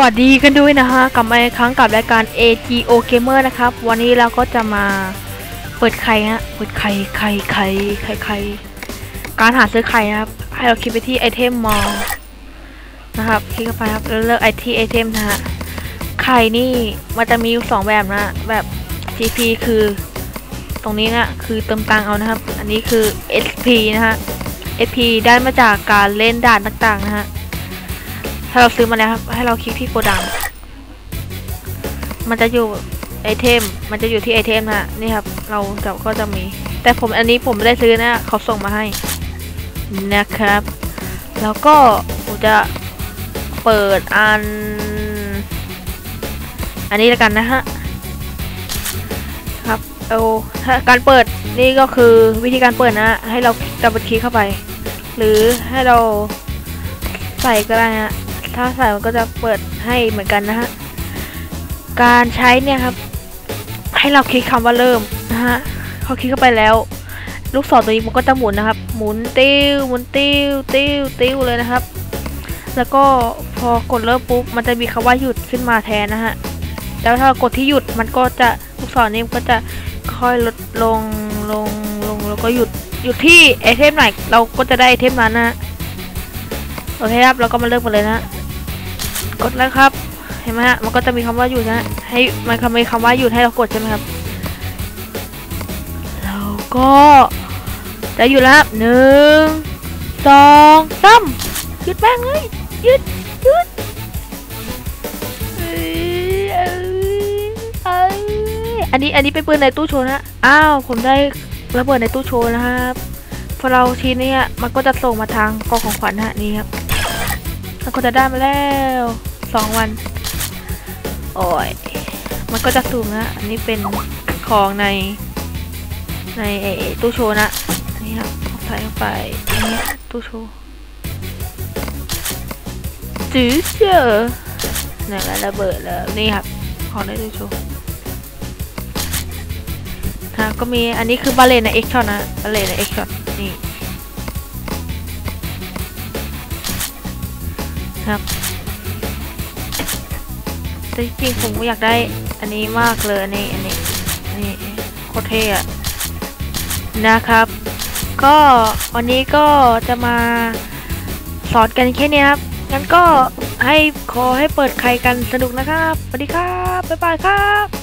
วัสดีกันด้วยนะฮะกลับมาอีกครั้งกับรายการ AGO Gamer นะครับ วันนี้เราก็จะมาเปิดไข่ฮะเปิดไข่ไข่ไข่ไข่ไข่การหาซื้อไข่นะครับ ให้เราคลิกไปที่ไอเทมมอลนะครับคลิกเข้าไปครับแล้วเลือกไอที่ไอเทมนะฮะไข่นี่มันจะมีอยู่สองแบบนะแบบ GP คือตรงนี้นะคือเติมตังเอานะครับ อันนี้คือ SP นะฮะ SP ได้มาจากการเล่นด่านต่างๆนะฮะ ถ้าเราซื้อมาแล้วครับ ให้เราคลิกที่โกดัง มันจะอยู่ไอเทม มันจะอยู่ที่ไอเทมนะฮะนี่ครับ เราจะก็จะมี แต่ผมอันนี้ผมไม่ได้ซื้อนะเขาส่งมาให้นะครับ แล้วก็ผมจะเปิดอัน อันนี้แล้วกันนะฮะ ครับเอาถ้าการเปิดนี่ก็คือวิธีการเปิดนะ ให้เราดับเบิลคลิกเข้าไป หรือให้เราใส่ก็ได้ฮะ ถ้าใส่มันก็จะเปิดให้เหมือนกันนะฮะ การใช้เนี่ยครับ ให้เราคลิกคำว่าเริ่มนะฮะพอคลิกเข้าไปแล้ว ลูกศรตัวนี้มันก็จะหมุนนะครับ หมุนติ้วหมุนติ้วติ้วติ้วเลยนะครับ แล้วก็พอกดเริ่มปุ๊บมันจะมีคำว่าหยุดขึ้นมาแทนนะฮะแล้วถ้ากดที่หยุดมันก็จะลูกศรนี้มันก็จะค่อยลดลงลงลงแล้วก็หยุดหยุดที่ไอเทมไหนเราก็จะได้ไอเทมนั้นนะฮะโอเคครับเราก็มาเริ่มกันเลยนะ กดแล้วครับ เห็นไหมฮะ มันก็จะมีคำว่าหยุดนะ ให้มันมีคำว่าหยุดให้เรากดใช่ไหมครับแล้วก็จะหยุดแล้วครับหนึ่งสองสามหยุดแม่งเลยหยุดหยุดอันนี้อันนี้เป็นปืนในตู้โชว์นะ อ้าว ผมได้ระเบิดในตู้โชว์นะครับ พอเราทีนี้มันก็จะส่งมาทางกล่องของขวัญฮะนี่ครับ แล้วก็จะได้มาแล้วสองวัน โอ้ย มันก็จะสูงนะ อันนี้เป็นของใน ในไอตู้โชว์นะอันนี้ครับใส่เข้าไปอันนี้ตู้โชว์จื้อเจอนี่นแหละระเบิดแล้วนี่ครับ ของในตู้โชว์ครับก็มีอันนี้คือบาเลนในเอ็กช็อตนะบาเลนในเอ็กช็อตนี่ ครับ แต่จริงๆผมอยากได้อันนี้มากเลยอันนี้อันนี้อันนี้โคตรเท่อะนะครับ ก็วันนี้ก็จะมาสอนกันแค่นี้ครับ งั้นก็ให้ขอให้เปิดใครกันสนุกนะครับ สวัสดีครับ บ๊ายบายครับ